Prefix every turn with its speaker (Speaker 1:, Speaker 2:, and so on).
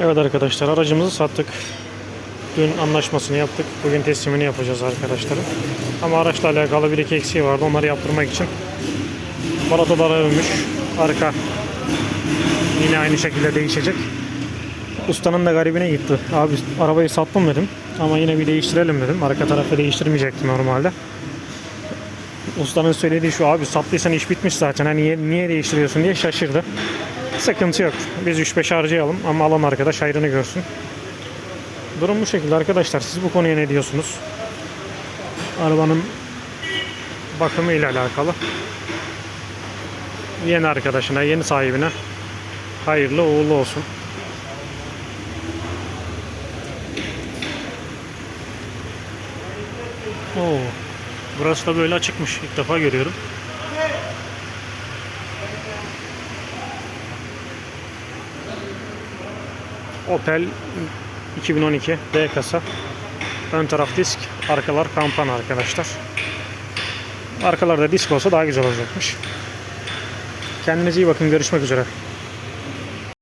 Speaker 1: Evet arkadaşlar aracımızı sattık. Dün anlaşmasını yaptık. Bugün teslimini yapacağız arkadaşlar. Ama araçla alakalı bir iki eksiği vardı. Onları yaptırmak için balatalar ölmüş. Arka yine aynı şekilde değişecek. Ustanın da garibine gitti. Abi arabayı sattım dedim. Ama yine bir değiştirelim dedim. Arka tarafı değiştirmeyecektim normalde. Ustanın söylediği şu abi sattıysan iş bitmiş zaten. Hani niye, niye değiştiriyorsun diye şaşırdı. Sıkıntı yok. Biz 3-5 harcayalım ama alan arkadaş hayrını görsün. Durum bu şekilde arkadaşlar. Siz bu konuya ne diyorsunuz? Arabanın bakımı ile alakalı. Yeni arkadaşına, yeni sahibine hayırlı uğurlu olsun. Oo, burası da böyle açıkmış. İlk defa görüyorum. Opel 2012 D kasa. Ön taraf disk, arkalar kampan arkadaşlar. Arkalarda disk olsa daha güzel olacakmış. Kendinize iyi bakın. Görüşmek üzere.